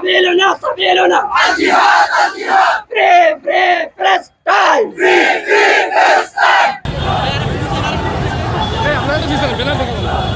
সাবেলনা সাবেলনা জিহাদ জিহাদ pray pray press time pray pray press time আমরা তো বিস্তার বিনা কথা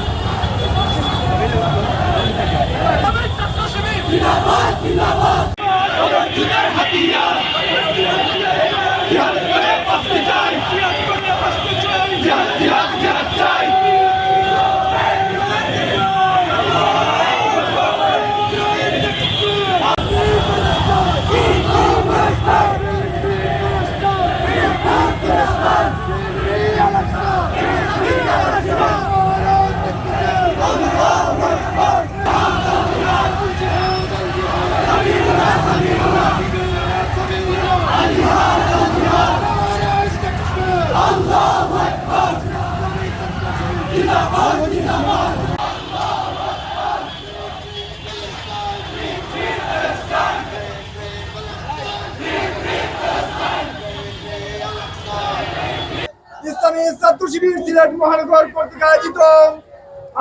ইসলামী ছাত্র শিবির সিলেট মহানগর কর্তৃক আয়োজিত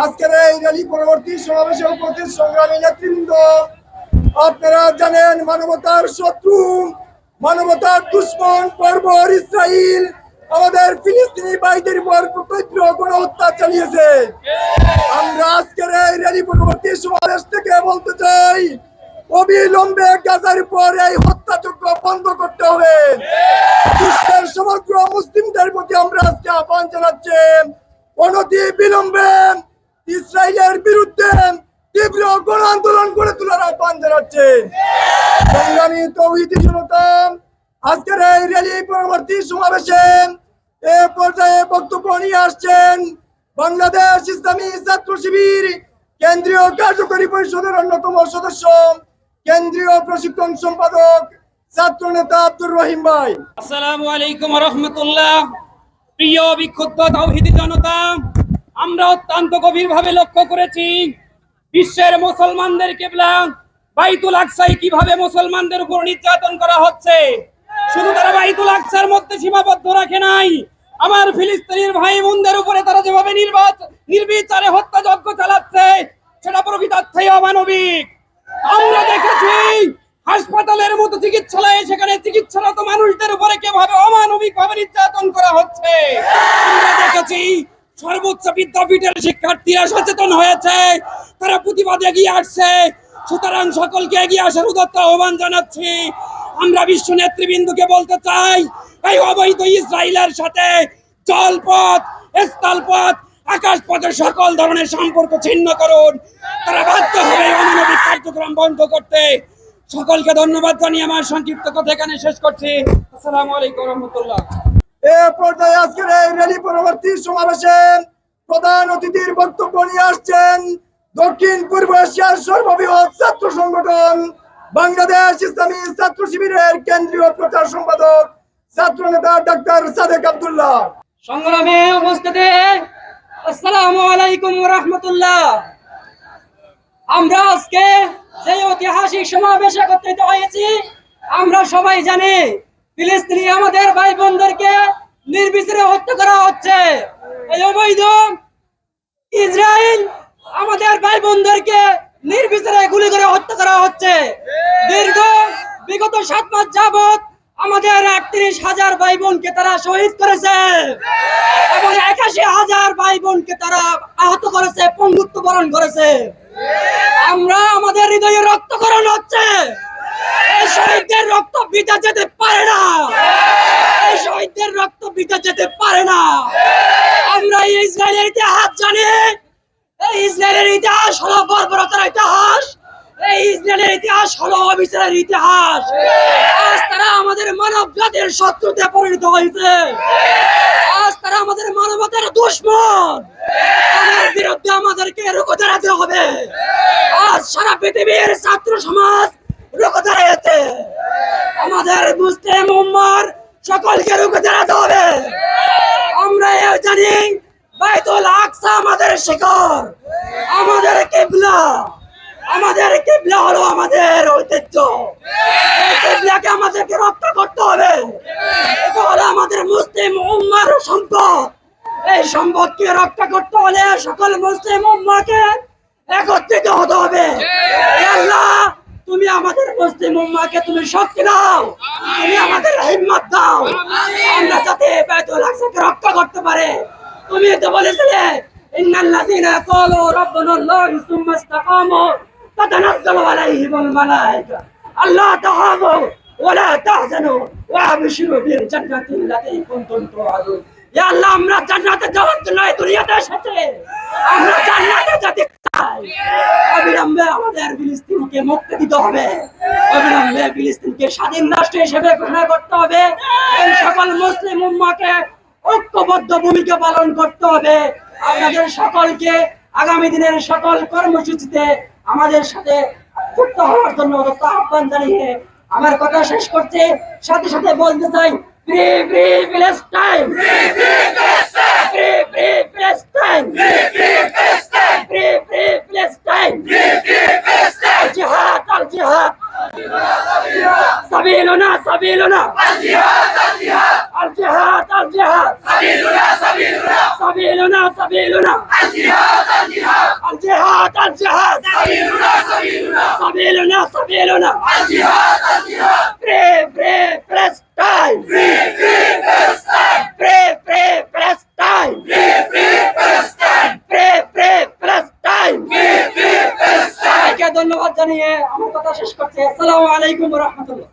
আজকের এই র্যালি পরবর্তী সমাবেশে উপস্থিত সংগ্রামী নেতৃবৃন্দ। আপনারা জানেন মানবতার শত্রু, মানবতার দুশ্মন, বর্বর ইসরায়েল আমাদের ফিলিস্তিনি ভাইদের উপর প্রত্যক্ষ গণহত্যা চালিয়েছে। আমরা আজকের এই র্যালি পরবর্তী সমাবেশ থেকে বলতে চাই অবিলম্বে গাজার উপর এই হত্যাযজ্ঞ বন্ধ করতে হবে। বিশ্বের সমগ্র মুসলিমদের প্রতি আমরা আজকে আহ্বান জানাচ্ছি, অনতি বিলম্বে ইসরায়েলের বিরুদ্ধে তীব্র গণ আন্দোলন করে তোলার আহ্বান জানাচ্ছে। সংগ্রামী তৌহিদি জনতা, আজকের এই র্যালি পরবর্তী সমাবেশে এ পর্যায়ে বক্তব্য নিয়ে আসছেন বাংলাদেশ ইসলামী ছাত্র শিবির কেন্দ্রীয় কার্যকরী পরিষদের অন্যতম সদস্য কেন্দ্রীয় প্রশিক্ষণ সম্পাদক ছাত্র নেতা আব্দুর রহিম ভাই। আসসালামু আলাইকুম রহমতুল্লাহ। প্রিয়, বিক্ষুব্ধ জনতা, আমরা অত্যন্ত গভীরভাবে লক্ষ্য করেছি বিশ্বের মুসলমানদের কেবলা বাইতুল আকসাই কীভাবে মুসলমানদের উপর নির্যাতন করা হচ্ছে। শুধু তারা বাইতুল আকসার মধ্যে সীমাবদ্ধ রাখে নাই, আমার ফিলিস্তিনির ভাই বোনদের উপরে তারা যেভাবে নির্বাচন নির্বিচারে হত্যাযজ্ঞ চালাচ্ছে, সেটা প্রকৃতার্থেই অমানবিক। চিকিৎসালয়ে, সেখানে চিকিৎসারত মানুষদের উপরে কীভাবে অমানবিক ভাবে নির্যাতন করা হচ্ছে? দেখেছি সর্বোচ্চ বিদ্যাপীঠের শিক্ষার্থীরা সচেতন হয়েছে। তারা প্রতিবাদ এগিয়ে আসছে। সুতরাং সকলকে এগিয়ে আসার উদত্ত আহ্বান জানাচ্ছি। আমরা বিশ্ব নেতৃবৃন্দকে বলতে চাই, এই অবৈধ ইসরায়েলের সাথে জলপথ, স্থলপথ, আকাশপথের সকল ধরনের সম্পর্ক ছিন্ন করুন। তারা বাধ্য হবে অমানবিক কার্যক্রম বন্ধ করতে। সকলকে ধন্যবাদ জানিয়ে আমার সংক্ষিপ্ত কথা এখানে শেষ করছি। আসসালামু আলাইকুম রহমতুল্লাহ। এ পর্যায়ে আজকের এই র্যালি পরবর্তী সমাবেশে প্রধান অতিথির বক্তব্য নিয়ে আসছেন দক্ষিণ পূর্ব এশিয়ার সর্ববৃহৎ ছাত্র সংগঠন বাংলাদেশ ইসলামী ছাত্র শিবিরের কেন্দ্রীয় প্রচার সম্পাদক ছাত্র নেতা ডাক্তার সাদেক আব্দুল্লাহ। সংগ্রামে উপস্থিতি আসসালামু আলাইকুম রহমতুল্লাহ। আমরা আজকে যে ঐতিহাসিক সমাবেশে একত্রিত হয়েছি। আমরা সবাই জানি ফিলিস্তিনি আমাদের ভাই বোনদেরকে নির্বিচারে হত্যা করা হচ্ছে। এই অবৈধ ইসরায়েল আমাদের ভাই বোনদেরকে নির্বিচারে গুলি করে হত্যা করা হচ্ছে। দীর্ঘ, বিগত সাত মাস যাবত আমাদের একত্রিশ হাজার ভাই বোনকে তারা শহীদ করেছে। এবং একাশি হাজার ভাই বোনকে তারা আহত করেছে পঙ্গুত্ব বরণ করেছে। আমরা আমাদের হৃদয়ে রক্তকরণ হচ্ছে। এই শহীদদের রক্ত বিতা যেতে পারে না। এই শহীদদের রক্ত বিতা যেতে পারে না। আমরা ইসরায়েলের ইতিহাস জানি। এই ইসরায়েলের ইতিহাস হলো বর্বরতার ইতিহাস। এই ইসরায়েলের ইতিহাস হলো অবিচারের ইতিহাস। আজ তারা আমাদের মানব জাতির শত্রুতে পরিণত হয়েছে। আজ তারা আমাদের মানবতার দুশ্মন। আমাদেরকে রুখে দাঁড়াতে হবে। আজ সারা পৃথিবীর ছাত্র সমাজ রুখে দাঁড়িয়েছে আমাদের মুসলিম উম্মার সকলকে রুখে দাঁড়াতে হবে। আমরা জানি বাইতুল আকসা আমাদের শিকড় আমাদের কিবলা। আমাদের কিবলা হলো আমাদের ঐতিহ্য এই কিবলাকে আমাদেরকে রক্ষা করতে হবে এটা হলো আমাদের মুসলিম উম্মার সম্পদ এই সম্পদকে রক্ষা করতে হলে সকল মুসলিম উম্মাকে একত্রিত হতে হবে। আল্লাহ তুমি আমাদের মুসলিম উম্মাকে তুমি শক্তি দাও। তুমি আমাদের হিম্মত দাও। আমরা যাতে বাইতুল আকসাকে রক্ষা করতে পারে। তুমি তো বলেছিলে ইন্নাল্লাযীনা ক্বালু রাব্বুনাল্লাহু সুম্মা ইসতাকামু তাতানাজ্জালু আলাইহিমুল মালায়েকা আল্লা তাহাবু ওয়ালা তাহজানু ওয়া আবশিরু বিল জান্নাতি আল্লাতী কুনতুম তুআদুন। আল্লাহ, আমরা জান্নাতে যাওয়ার জন্য দুনিয়াতে এসেছি। আমরা জান্নাতে যেতে চাই। অবিলম্বে আমাদের ফিলিস্তিনকে মুক্তি দিতে হবে। অবিলম্বে ফিলিস্তিনকে স্বাধীন রাষ্ট্র হিসেবে ঘোষণা করতে হবে। এই সকল মুসলিম উম্মাকে ঐক্যবদ্ধ ভূমিকা পালন করতে হবে। আপনাদের সকলকে আগামী দিনের সকল কর্মসূচিতে আমাদের সাথে যুক্ত হওয়ার জন্য আহ্বান জানিয়ে আমার কথা শেষ করছে। সাথে সাথে বলতে চাই ফ্রি ফ্রি ফিলিস্তাইন ফ্রি ফ্রি ফিলিস্তাইন ফ্রি ফ্রি ফিলিস্তাইন আল জিহাদ আল জিহাদ সাবিলুনা সাবিলুনা আল জিহাদ আল জিহাদ সাবিলুনা সাবিলুনা আল Free, free Palestine! Free, free Palestine! Free, free Palestine! Free, free Palestine! Free, free Palestine! ধন্যবাদ জানিয়ে আমার কথা শেষ করছি আসসালামু আলাইকুম রহমতুল্লাহ